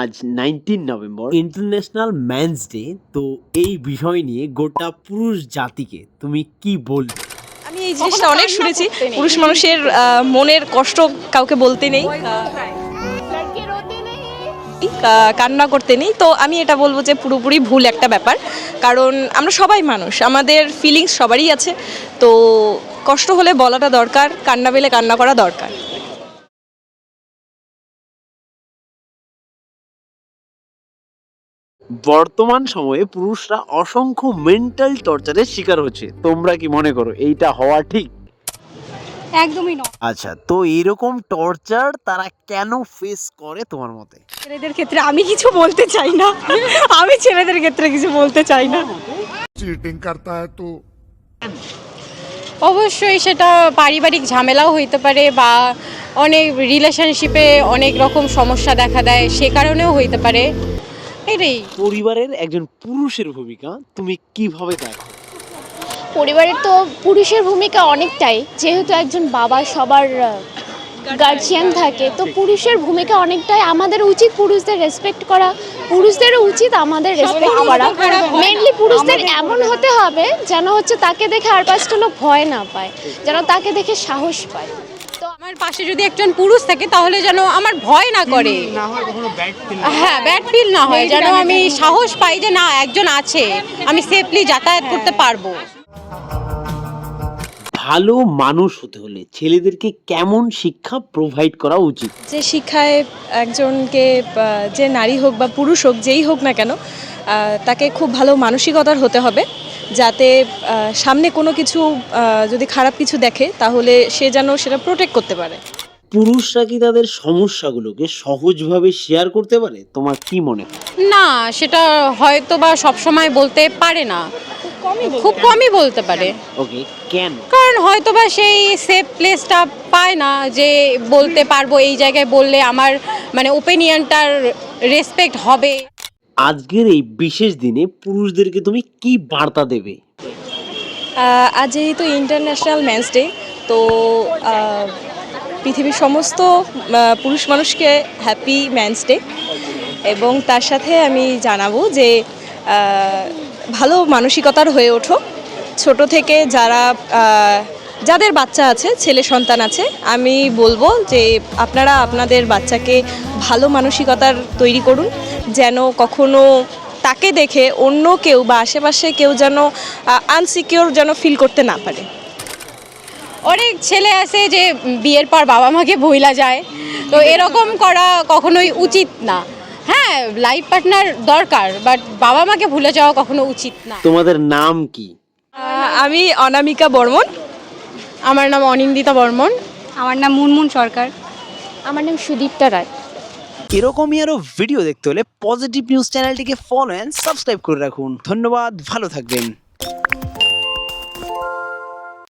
আজ nineteen November international men's day তো এই বিষয় নিয়ে গোটা পুরুষ জাতিকে তুমি কি বলবে? আমি এই জিনিসটা অনেক শুনেছি। পুরুষ মানুষের মনের কষ্ট কাউকে বলতে নেই। কান্না করতে নেই। তো আমি এটা বলব যে পুরোপুরি ভুল একটা ব্যাপার। কারণ আমরা সবাই মানুষ আমাদের ফিলিংস সবারই আছে। তো কষ্ট হলে বলাটা দরকার কান্না পেলে কান্না করা দরকার। বর্তমান সময়ে পুরুষরা অসংখ্য মেন্টাল টর্চারের শিকার হচ্ছে। তোমরা কি মনে করো এইটা হওয়া ঠিক? একদমই নয়। আচ্ছা তো এরকম টর্চার তারা কেন ফেস করে তোমার মতে? ছেলেদের ক্ষেত্রে আমি কিছু বলতে চাই না। আমি ছেলেদের ক্ষেত্রে কিছু বলতে চাই না। চিটিং করতে হয় তো। অবশ্যই সেটা পারিবারিক ঝামেলাও হইতে পারে বা অনেক রিলেশনশিপে অনেক রকম সমস্যা দেখা দেয় সে কারণেও হইতে পারে। এটাই পরিবারের একজন পুরুষের ভূমিকা তুমি কীভাবে দেখো? পরিবারের তো পুরুষের ভূমিকা অনেকটাই। যেহেতু একজন বাবা সবার গার্জিয়ান থাকে তো পুরুষের ভূমিকা অনেকটাই আমাদের উচিত পুরুষদের রেসপেক্ট করা। পুরুষদেরও উচিত আমাদের রেসপেক্ট করা। মেনলি পুরুষদের এমন হতে হবে যেন হচ্ছে তাকে দেখে আর পাঁচটা লোক ভয় না পায় যেন তাকে দেখে সাহস পায়। আমার পাশে যদি একজন পুরুষ থাকে তাহলে যেন আমার ভয় না করে। হ্যাঁ ব্যাড ফিল না হয়। যেন আমি সাহস পাই যে না একজন আছে আমি সেফলি যাতায়াত করতে পারব। ভালো মানুষ হতে হলে ছেলেদেরকে কেমন শিক্ষা প্রোভাইড করা উচিত? যে শিক্ষায় একজনকে যে নারী হোক বা পুরুষ হোক যেই হোক না কেন তাকে খুব ভালো মানসিকতার হতে হবে যাতে সামনে কোনো কিছু যদি খারাপ কিছু দেখে তাহলে সে যেন সেটা প্রোটেক্ট করতে পারে। পুরুষরা কি তাদের সমস্যাগুলোকে সহজভাবে শেয়ার করতে পারে? তোমার কি মনে হয়? না সেটা হয়তো বা সবসময় বলতে পারে না। খুব কমই বলতে পারে। ওকে কেন? কারণ হয়তো বা সেই সেফ প্লেসটা পায় না যে বলতে পারব এই জায়গায় বললে আমার মানে ওপিনিয়নটার রেসপেক্ট হবে। আজকের এই বিশেষ দিনে পুরুষদেরকে তুমি কি বার্তা দেবে? আজ যেহেতু ইন্টারন্যাশনাল ম্যান্স ডে তো পৃথিবীর সমস্ত পুরুষ মানুষকে হ্যাপি ম্যান্স ডে এবং তার সাথে আমি জানাব যে ভালো মানসিকতার হয়ে ওঠো। ছোট থেকে যারা যাদের বাচ্চা আছে, ছেলে সন্তান আছে, আমি বলব যে আপনারা আপনাদের বাচ্চাকে ভালো মানসিকতার তৈরি করুন। যেন কখনো তাকে দেখে অন্য কেউ বা আশেপাশে কেউ যেন আনসিকিওর যেন ফিল করতে না পারে। অনেক ছেলে আছে যে বিয়ের পর বাবা মাকে ভইলা যায়। তো এরকম করা কখনোই উচিত না। হ্যাঁ লাইফ পার্টনার দরকার বাট বাবা মাকে ভুলে যাওয়া কখনো উচিত না। তোমাদের নাম কি? আমি অনামিকা বর্মন। আমার নাম অনিন্দিতা বর্মন। আমার নাম মুনমুন সরকার। আমার নাম সুদীপ্তা রায়। এরকমই আরও ভিডিও দেখতে হলে পজিটিভ নিউজ চ্যানেলটিকে ফলো অ্যান্ড সাবস্ক্রাইব করে রাখুন। ধন্যবাদ, ভালো থাকবেন।